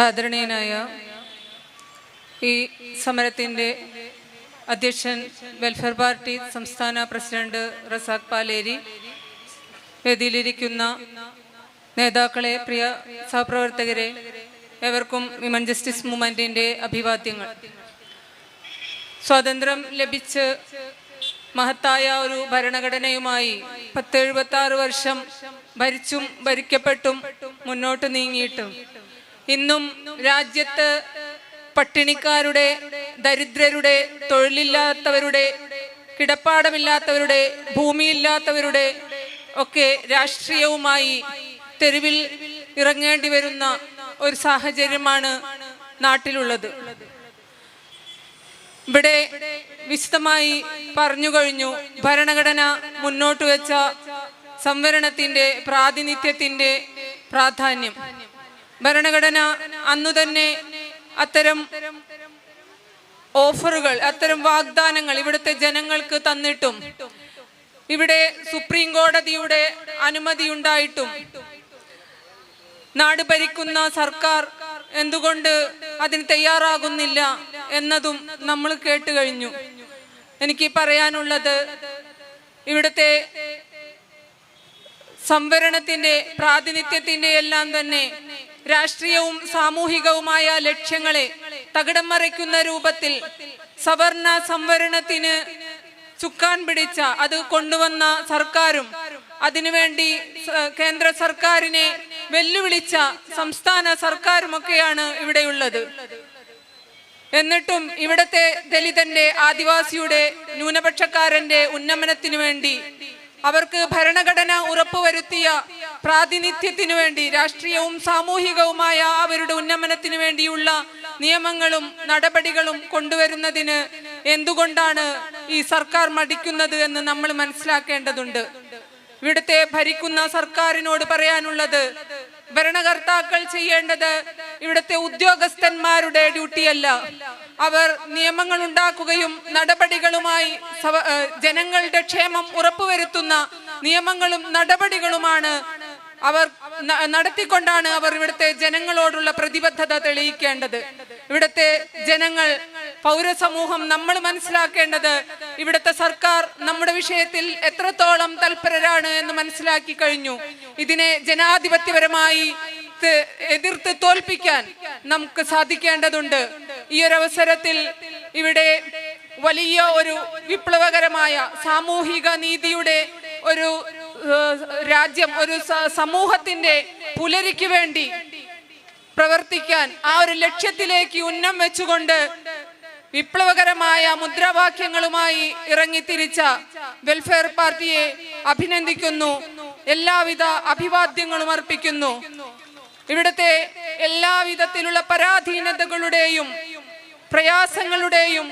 ആദരണീയനായ ഈ സമരത്തിന്റെ അധ്യക്ഷൻ വെൽഫെയർ പാർട്ടി സംസ്ഥാന പ്രസിഡന്റ് റസാഖ് പാലേരി വേദിയിലിരിക്കുന്ന നേതാക്കളെ പ്രിയ സഹപ്രവർത്തകരെ എവർക്കും വിമൻ ജസ്റ്റിസ് മൂവ്മെന്റിന്റെ അഭിവാദ്യങ്ങൾ. സ്വാതന്ത്ര്യം ലഭിച്ച് മഹത്തായ ഒരു ഭരണഘടനയുമായി പത്തെഴുപത്തി വർഷം ഭരിച്ചും ഭരിക്കപ്പെട്ടും മുന്നോട്ട് നീങ്ങിയിട്ടും ഇന്നും രാജ്യത്ത് പട്ടിണിക്കാരുടെ ദരിദ്രരുടെ തൊഴിലില്ലാത്തവരുടെ കിടപ്പാടമില്ലാത്തവരുടെ ഭൂമിയില്ലാത്തവരുടെ ഒക്കെ രാഷ്ട്രീയവുമായി തെരുവിൽ ഇറങ്ങേണ്ടി വരുന്ന ഒരു സാഹചര്യമാണ് നാട്ടിലുള്ളത്. ഇവിടെ വിശദമായി പറഞ്ഞു കഴിഞ്ഞു ഭരണഘടന മുന്നോട്ട് വെച്ച സംവരണത്തിന്റെ പ്രാതിനിധ്യത്തിന്റെ പ്രാധാന്യം. ഭരണഘടന അന്നു തന്നെ അത്തരം ഓഫറുകൾ അത്തരം വാഗ്ദാനങ്ങൾ ഇവിടുത്തെ ജനങ്ങൾക്ക് തന്നിട്ടും ഇവിടെ സുപ്രീം കോടതിയുടെ അനുമതി ഉണ്ടായിട്ടും നാട് ഭരിക്കുന്ന സർക്കാർ എന്തുകൊണ്ട് അതിന് തയ്യാറാകുന്നില്ല എന്നതും നമ്മൾ കേട്ട് കഴിഞ്ഞു. എനിക്ക് പറയാനുള്ളത് ഇവിടുത്തെ സംവരണത്തിന്റെ പ്രാതിനിധ്യത്തിന്റെ എല്ലാം തന്നെ രാഷ്ട്രീയവും സാമൂഹികവുമായ ലക്ഷ്യങ്ങളെ തകിടം മറിക്കുന്ന രൂപത്തിൽ സവർണ സംവരണത്തിന് ചുക്കാൻ പിടിച്ച അത് കൊണ്ടുവന്ന സർക്കാരും അതിനുവേണ്ടി കേന്ദ്ര സർക്കാരിനെ വെല്ലുവിളിച്ച സംസ്ഥാന സർക്കാരുമൊക്കെയാണ് ഇവിടെയുള്ളത്. എന്നിട്ടും ഇവിടത്തെ ദലിതന്റെ ആദിവാസിയുടെ ന്യൂനപക്ഷക്കാരന്റെ ഉന്നമനത്തിനു വേണ്ടി അവർക്ക് ഭരണഘടന ഉറപ്പുവരുത്തിയ പ്രാതിനിധ്യത്തിനു വേണ്ടി രാഷ്ട്രീയവും സാമൂഹികവുമായ അവരുടെ ഉന്നമനത്തിനു വേണ്ടിയുള്ള നിയമങ്ങളും നടപടികളും കൊണ്ടുവരുന്നതിന് എന്തുകൊണ്ടാണ് ഈ സർക്കാർ മടിക്കുന്നത് എന്ന് നമ്മൾ മനസ്സിലാക്കേണ്ടതുണ്ട്. ഇവിടുത്തെ ഭരിക്കുന്ന സർക്കാരിനോട് പറയാനുള്ളത് ഭരണകർത്താക്കൾ ചെയ്യേണ്ടത് ഇവിടുത്തെ ഉദ്യോഗസ്ഥന്മാരുടെ ഡ്യൂട്ടിയല്ല. അവർ നിയമങ്ങൾ ഉണ്ടാക്കുകയും നടപടികളുമായി ജനങ്ങളുടെ ക്ഷേമം ഉറപ്പുവരുത്തുന്ന നിയമങ്ങളും നടപടികളുമാണ് അവർ നടത്തിക്കൊണ്ടാണ് അവർ ഇവിടുത്തെ ജനങ്ങളോടുള്ള പ്രതിബദ്ധത തെളിയിക്കേണ്ടത്. ഇവിടുത്തെ ജനങ്ങൾ പൗരസമൂഹം നമ്മൾ മനസ്സിലാക്കേണ്ടത് ഇവിടുത്തെ സർക്കാർ നമ്മുടെ വിഷയത്തിൽ എത്രത്തോളം തൽപരരാണ് എന്ന് മനസ്സിലാക്കി കഴിഞ്ഞു. ഇതിനെ ജനാധിപത്യപരമായി എതിർത്ത് തോൽപ്പിക്കാൻ നമുക്ക് സാധിക്കേണ്ടതുണ്ട്. ഈ ഒരു അവസരത്തിൽ ഇവിടെ വലിയ ഒരു വിപ്ലവകരമായ സാമൂഹിക നീതിയുടെ ഒരു രാജ്യം ഒരു സമൂഹത്തിന്റെ പുലരിക്ക് വേണ്ടി പ്രവർത്തിക്കാൻ ആ ഒരു ലക്ഷ്യത്തിലേക്ക് ഉന്നം വെച്ചുകൊണ്ട് വിപ്ലവകരമായ മുദ്രാവാക്യങ്ങളുമായി ഇറങ്ങിത്തിരിച്ച വെൽഫെയർ പാർട്ടിയെ അഭിനന്ദിക്കുന്നു. എല്ലാവിധ അഭിവാദ്യങ്ങളും അർപ്പിക്കുന്നു. ഇവിടുത്തെ എല്ലാവിധത്തിലുള്ള പരാധീനതകളുടെയും പ്രയാസങ്ങളുടെയും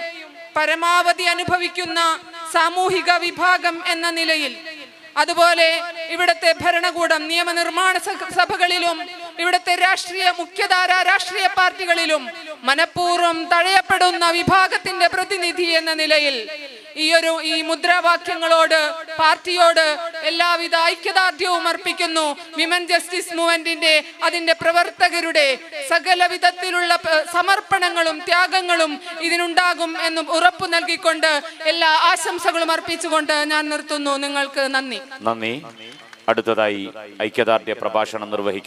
പരമാവധി അനുഭവിക്കുന്ന സാമൂഹിക വിഭാഗം എന്ന നിലയിൽ അതുപോലെ ഇവിടുത്തെ ഭരണകൂടം നിയമനിർമ്മാണ സഭകളിലും ഇവിടുത്തെ രാഷ്ട്രീയ മുഖ്യധാര രാഷ്ട്രീയ പാർട്ടികളിലും മനഃപൂർവം തഴയപ്പെടുന്ന വിഭാഗത്തിന്റെ പ്രതിനിധി എന്ന നിലയിൽ ഈ ഒരു ഈ മുദ്രാവാക്യങ്ങളോട് പാർട്ടിയോട് എല്ലാവിധ ഐക്യദാർഢ്യവും അർപ്പിക്കുന്നു. വിമൻ ജസ്റ്റിസ് മൂവ്മെന്റിന്റെ അതിന്റെ പ്രവർത്തകരുടെ സകല വിധത്തിലുള്ള സമർപ്പണങ്ങളും ത്യാഗങ്ങളും ഇതിനുണ്ടാകും എന്നും ഉറപ്പു നൽകിക്കൊണ്ട് എല്ലാ ആശംസകളും അർപ്പിച്ചുകൊണ്ട് ഞാൻ നിർത്തുന്നു. നിങ്ങൾക്ക് നന്ദി. നന്ദി. അടുത്തതായി ഐക്യദാർഢ്യ പ്രഭാഷണം നിർവഹിക്കും.